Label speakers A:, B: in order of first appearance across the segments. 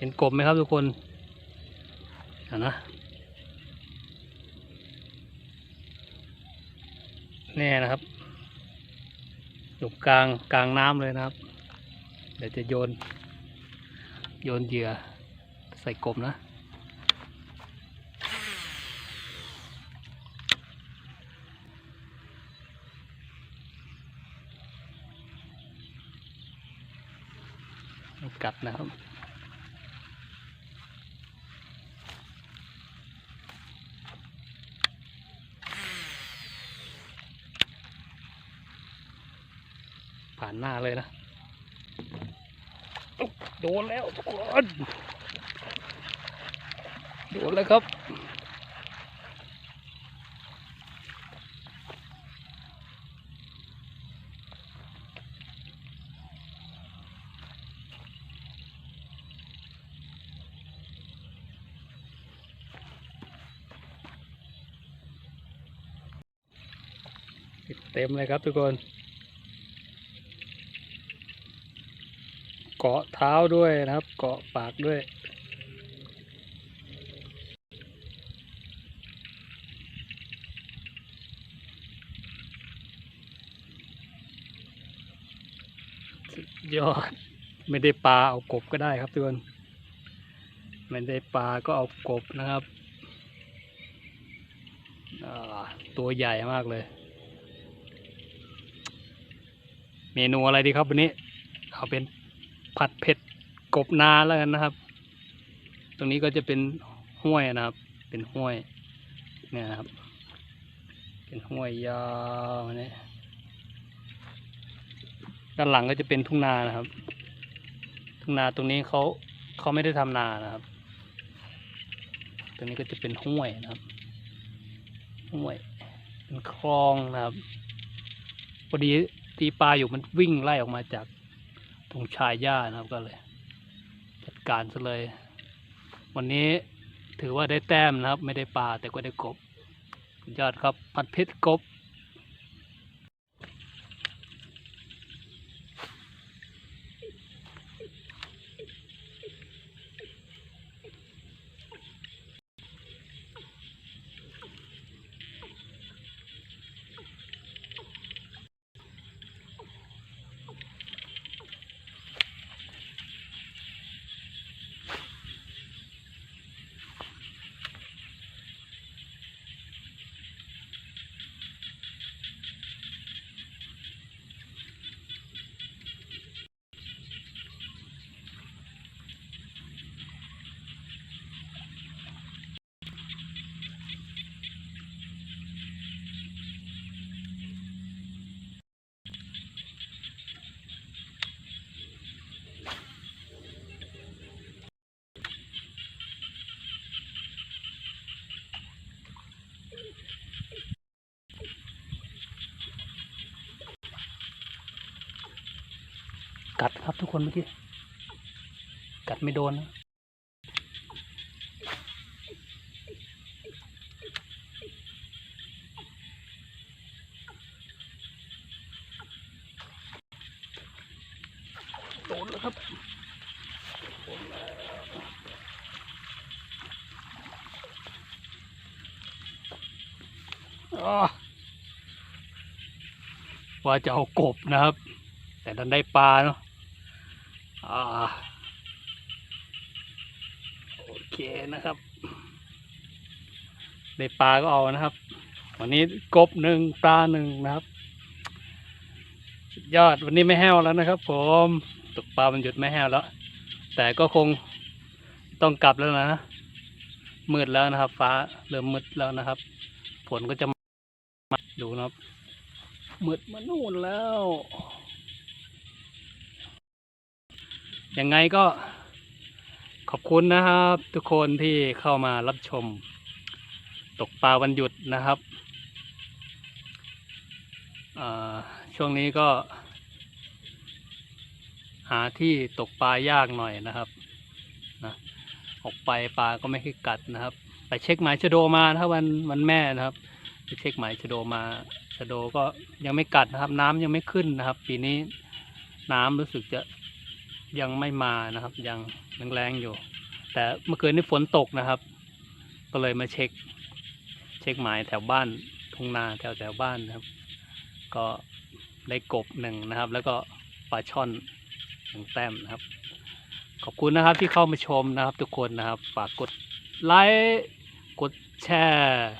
A: ห็นกบไหมครับทุกคนอะนะแน่นะครับอยู่กลางกลางน้ำเลยนะครับ เดี๋ยวจะโยน โยนเหยื่อใส่กบนะกัดนะครับานหน้าเลยนะ โดนแล้วทุกคนโดนแล้วครับเต็มเลยครับทุกคน เกาะเท้าด้วยนะครับ เกาะปากด้วย ยอด ไม่ได้ปลาเอากบก็ได้ครับทุกคนไม่ได้ปลาก็เอากบนะครับตัวใหญ่มากเลย เมนูอะไรดีครับวันนี้ เอาเป็น ผัดเผ็ดกบนาแล้วกันนะครับ ตรงนี้ก็จะเป็นห้วยนะครับ เป็นห้วยเนี่ยนะครับ เป็นห้วยยาวเนี่ยด้านหลังก็จะเป็นทุ่งนานะครับ ทุ่งนาตรงนี้เขาเขาไม่ได้ทำนานะครับ ตรงนี้ก็จะเป็นห้วยนะครับห้วยเป็นคลองนะครับพอดีตีปลาอยู่มันวิ่งไล่ออกมาจาก ตรงชายหญ้านะครับก็เลย จัดการซะเลย วันนี้ถือว่าได้แต้มนะครับ ไม่ได้ปลาแต่ก็ได้กบยอดครับผัดพิษกบ กัดครับทุกคนเมื่อกี้ กัดไม่โดนนะโดนแล้วครับว่าจะเอากบนะครับ แต่ดันได้ปลาเนาะ อ่าโอเคนะครับ ได้ปลาก็เอานะครับ วันนี้กบหนึ่งปลาหนึ่งนะครับสุดยอดวันนี้ไม่แห้วแล้วนะครับ ผมตกปลามันหยุดไม่แห้วแล้ว แต่ก็คงต้องกลับแล้วนะ มืดแล้วนะครับ ฟ้าเริ่มมืดแล้วนะครับฝนก็จะมาดูนะครับมืดมานู่นแล้ว ยังไงก็ขอบคุณนะครับ ทุกคนที่เข้ามารับชม ตกปลาวันหยุดนะครับ ช่วงนี้ก็ หาที่ตกปลายากหน่อยนะครับนะออกไปปลาก็ไม่ค่อยกัดนะครับ ไปเช็คหมายชะโดมานะครับวันวันแม่นะครับไปเช็คหมายชะโดมาชะโดก็ยังไม่กัดนะครับ น้ำยังไม่ขึ้นนะครับ ปีนี้น้ำรู้สึกจะ ยังไม่มานะครับ ยังแรงๆอยู่ แต่เมื่อคืนนี้ฝนตกนะครับ ก็เลยมาเช็ค เช็คหมายแถวบ้านทุ่งนาแถวแถวบ้านนะครับ ก็ได้กบหนึ่งนะครับ แล้วก็ปลาช่อนหนึ่งแต้มนะครับ ขอบคุณนะครับที่เข้ามาชมนะครับ ทุกคนนะครับ ฝากกดไลค์กดแชร์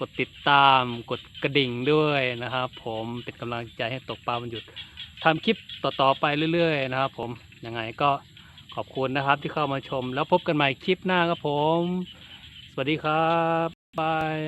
A: กดติดตาม กดกระดิ่งด้วยนะครับ ผมเป็นกำลังใจให้ตกปลาวันหยุด ทำคลิปต่อๆไปเรื่อยๆนะครับ ผมยังไงก็ขอบคุณนะครับที่เข้ามาชม แล้วพบกันใหม่คลิปหน้าครับผม สวัสดีครับบาย